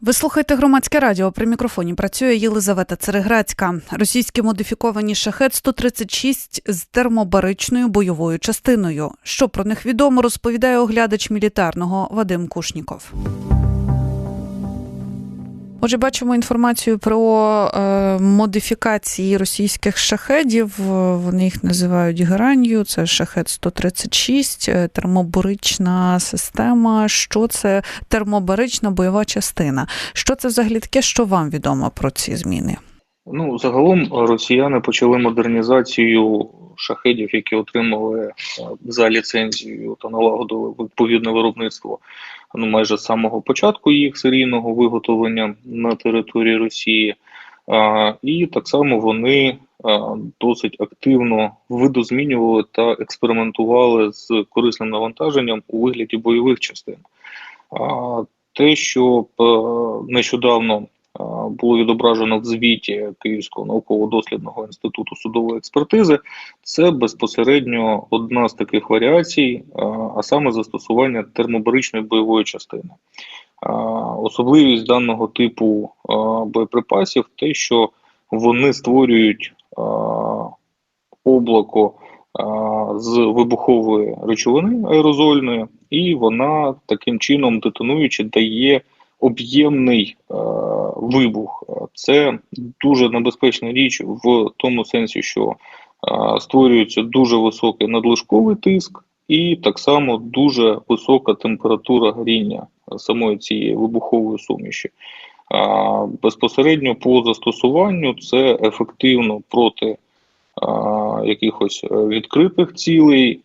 Ви слухаєте громадське радіо. При мікрофоні працює Єлизавета Цереграцька. Російські модифіковані шахет 136 з термобаричною бойовою частиною. Що про них відомо, розповідає оглядач мілітарного Вадим Кушніков. Отже, бачимо інформацію про е, модифікації російських шахедів. Вони їх називають гранью. Це шахет 136, е, термобарична система. Що це термобарична бойова частина? Що це взагалі таке? Що вам відомо про ці зміни? Ну, загалом росіяни почали модернізацію шахедів, які отримали е, за ліцензією та налагодили відповідне виробництво ну, майже з самого початку їх серійного виготовлення на території Росії. А, І так само вони а, досить активно видозмінювали та експериментували з корисним навантаженням у вигляді бойових частин. А, Те, що а, нещодавно було відображено в звіті Київського науково-дослідного інституту судової експертизи, це безпосередньо одна з таких варіацій, а саме застосування термобаричної бойової частини. Особливість даного типу боєприпасів те, що вони створюють облако з вибухової речовини аерозольної, і вона таким чином детонуючи дає об'ємний е, вибух. Це дуже небезпечна річ в тому сенсі, що е, створюється дуже високий надлишковий тиск, і так само дуже висока температура горіння самої цієї вибухової суміші. Е, безпосередньо по застосуванню це ефективно проти е, якихось відкритих цілей.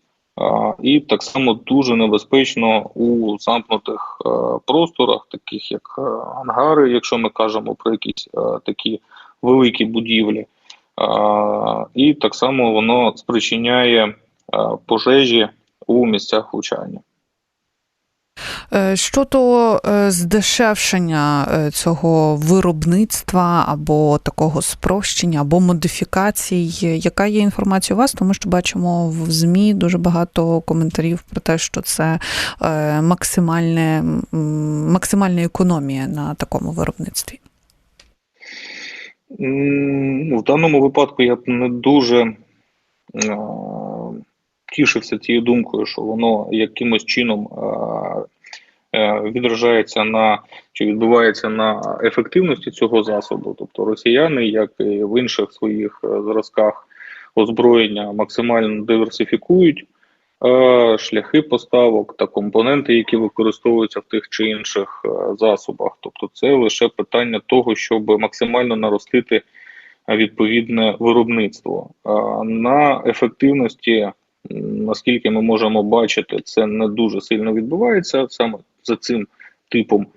І так само дуже небезпечно у замкнутих е, просторах, таких як е, ангари, якщо ми кажемо про якісь е, такі великі будівлі, і так само воно спричиняє пожежі у місцях влучання. Е, щодо е, здешевшення е, цього виробництва або такого спрощення, або модифікацій, яка є інформація у вас? Тому що бачимо в ЗМІ дуже багато коментарів про те, що це максимальне, максимальна економія на такому виробництві. Ну, в даному випадку я б не дуже тішився тією думкою, що воно якимось чином е, відражається на чи відбувається на ефективності цього засобу. Тобто росіяни, як і в інших своїх е, зразках озброєння, максимально диверсифікують е, шляхи поставок та компоненти, які використовуються в тих чи інших засобах. Тобто, це лише питання того, щоб максимально наростити. Відповідне виробництво на ефективності наскільки ми можемо бачити, це не дуже сильно відбувається саме за цим типом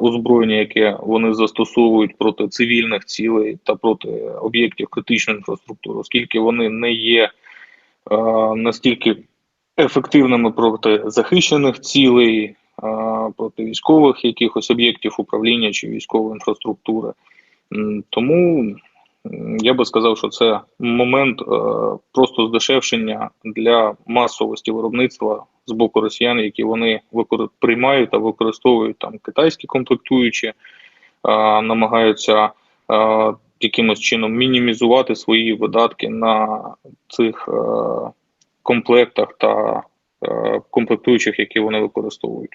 озброєння, яке вони застосовують проти цивільних цілей та проти об'єктів критичної інфраструктури, оскільки вони не є настільки ефективними проти захищених цілей, проти військових якихось об'єктів управління чи військової інфраструктури. Тому я би сказав, що це момент е, просто здешевшення для масовості виробництва з боку росіян, які вони викор... приймають та використовують там китайські комплектуючі, намагаються е, якимось чином мінімізувати свої видатки на цих е, комплектах та комплектуючих, які вони використовують.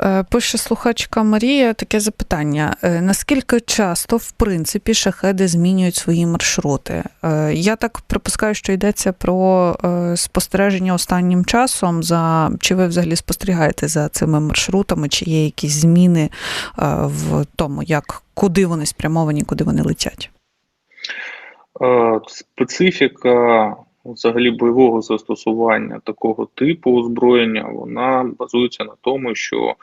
Е, пише слухачка Марія таке запитання: е, наскільки часто, в принципі, шахеди змінюють свої маршрути? Е, я так припускаю, що йдеться про спостереження останнім часом. За Чи ви взагалі спостерігаєте за цими маршрутами, чи є якісь зміни в тому, як куди вони спрямовані, куди вони летять? Специфіка взагалі бойового застосування такого типу озброєння вона базується на тому, що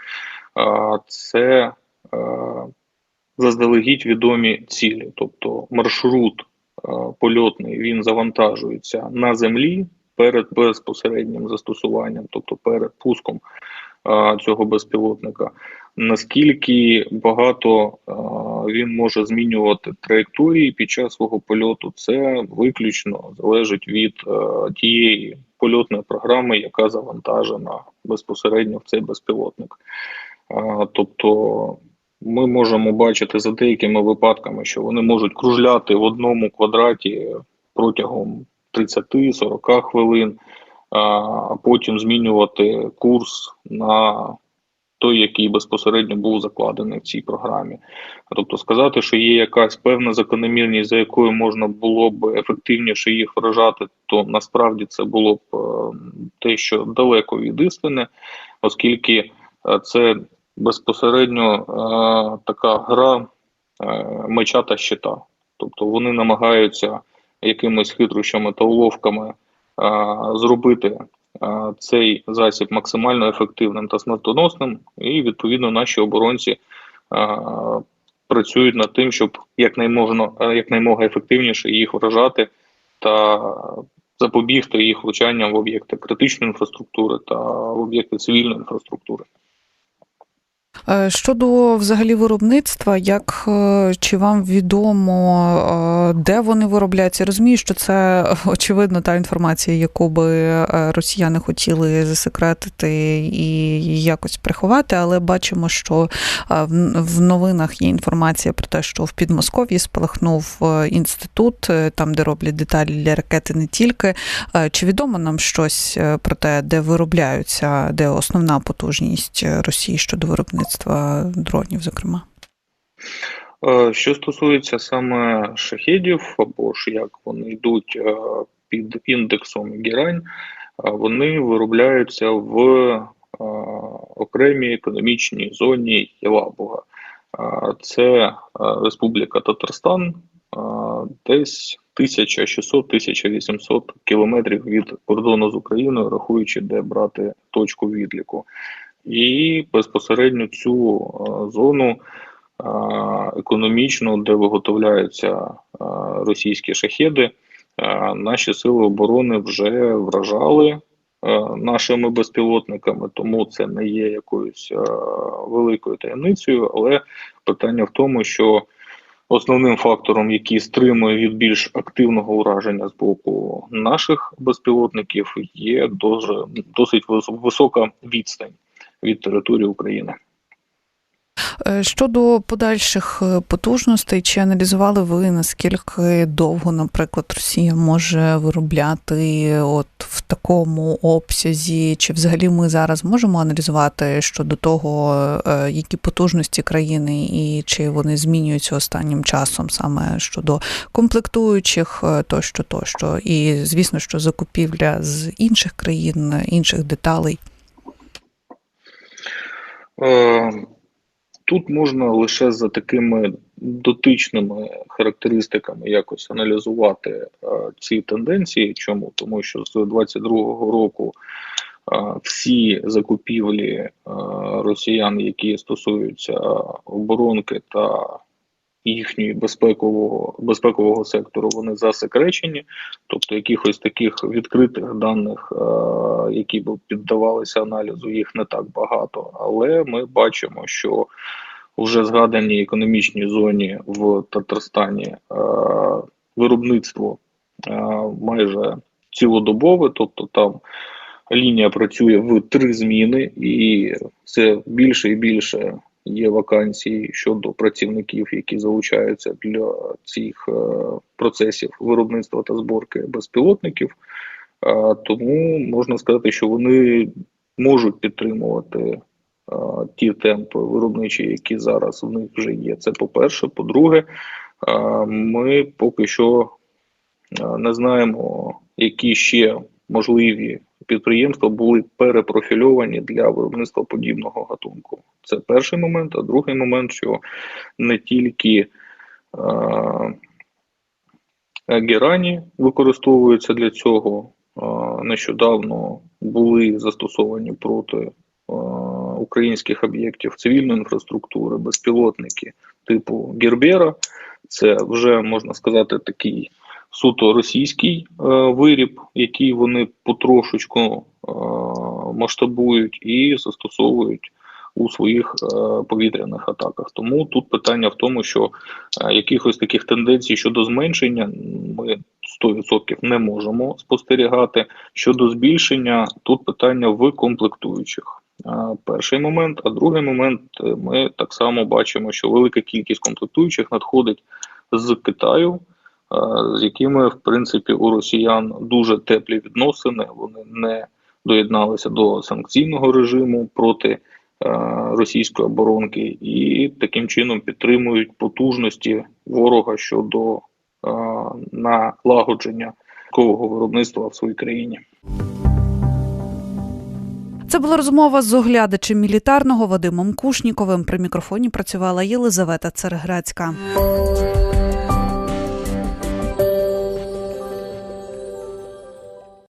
це заздалегідь відомі цілі, тобто маршрут польотний він завантажується на землі перед безпосереднім застосуванням, тобто перед пуском цього безпілотника. Наскільки багато він може змінювати траєкторії під час свого польоту, це виключно залежить від тієї польотної програми, яка завантажена безпосередньо в цей безпілотник. Тобто ми можемо бачити за деякими випадками, що вони можуть кружляти в одному квадраті протягом 30-40 хвилин, а потім змінювати курс на той, який безпосередньо був закладений в цій програмі. Тобто сказати, що є якась певна закономірність, за якою можна було б ефективніше їх вражати, то насправді це було б е, те, що далеко від істини, оскільки е, це безпосередньо е, така гра меча та щита. Тобто вони намагаються якимись хитрощами та уловками зробити цей засіб максимально ефективним та смертоносним, і відповідно наші оборонці працюють над тим, щоб якнайможна, якнаймога ефективніше їх вражати та запобігти їх влучанням в об'єкти критичної інфраструктури та в об'єкти цивільної інфраструктури. Е, Щодо взагалі виробництва, як е, чи вам відомо, е, де вони виробляються? Розумію, що це очевидно та інформація, яку би росіяни хотіли засекретити і якось приховати, але бачимо, що в- новинах є інформація про те, що в Підмосков'ї спалахнув інститут, там де роблять деталі для ракети не тільки. Чи відомо нам щось про те, де виробляються, де основна потужність Росії щодо виробництва дронів, зокрема? Е, Що стосується саме шахедів, або ж як вони йдуть е, під індексом Герань, е, вони виробляються в окремій економічній зоні Єлабуга. Це Республіка Татарстан, десь 1600-1800 кілометрів від кордону з Україною, рахуючи, де брати точку відліку. І безпосередньо цю е, зону е, економічно, де виготовляються е, російські шахеди, наші сили оборони вже вражали нашими безпілотниками, тому це не є якоюсь великою таємницею. Але питання в тому, що основним фактором, який стримує від більш активного ураження з боку наших безпілотників, є досить висока відстань від території України. Е, Щодо подальших е, потужностей, чи аналізували ви наскільки довго, наприклад, Росія може виробляти от в такому обсязі? Чи взагалі ми зараз можемо аналізувати щодо того, е, які потужності країни і чи вони змінюються останнім часом саме щодо комплектуючих е, тощо, тощо, і звісно, що закупівля з інших країн, інших деталей? Е, Тут можна лише за такими дотичними характеристиками якось аналізувати е, ці тенденції. Чому? Тому що з 22-го року е, всі закупівлі росіян, які стосуються оборонки та їхньої безпекового безпекового сектору, вони засекречені. Тобто якихось таких відкритих даних, е, які б піддавалися аналізу, їх не так багато. Але ми бачимо, що вже згаданій економічній зоні в Татарстані е, виробництво е, майже цілодобове, тобто там лінія працює в три зміни, і все більше і більше є вакансій щодо працівників, які залучаються для цих е, процесів виробництва та зборки безпілотників. Тому можна сказати, що вони можуть підтримувати е, ті темпи виробничі, які зараз в них вже є. Це по-перше. По-друге, е, ми поки що не знаємо, які ще можливі підприємства були перепрофільовані для виробництва подібного гатунку. Це перший момент. А другий момент, що не тільки е, герані використовуються для цього. Е, Нещодавно були застосовані проти е, українських об'єктів цивільної інфраструктури, безпілотники типу Гербера. Це вже можна сказати такий суто російський е, виріб, який вони потрошечку е, масштабують і застосовують у своїх е, повітряних атаках. Тому тут питання в тому, що якихось таких тенденцій щодо зменшення ми 100% не можемо спостерігати. Щодо збільшення, тут питання в комплектуючих. перший момент. А другий момент, ми так само бачимо, що велика кількість комплектуючих надходить з Китаю, з якими, в принципі, у росіян дуже теплі відносини. Вони не доєдналися до санкційного режиму проти е, російської оборонки і таким чином підтримують потужності ворога щодо е, налагодження військового виробництва в своїй країні. Це була розмова з оглядачем мілітарного Вадимом Кушніковим. При мікрофоні працювала Єлизавета Цареградська.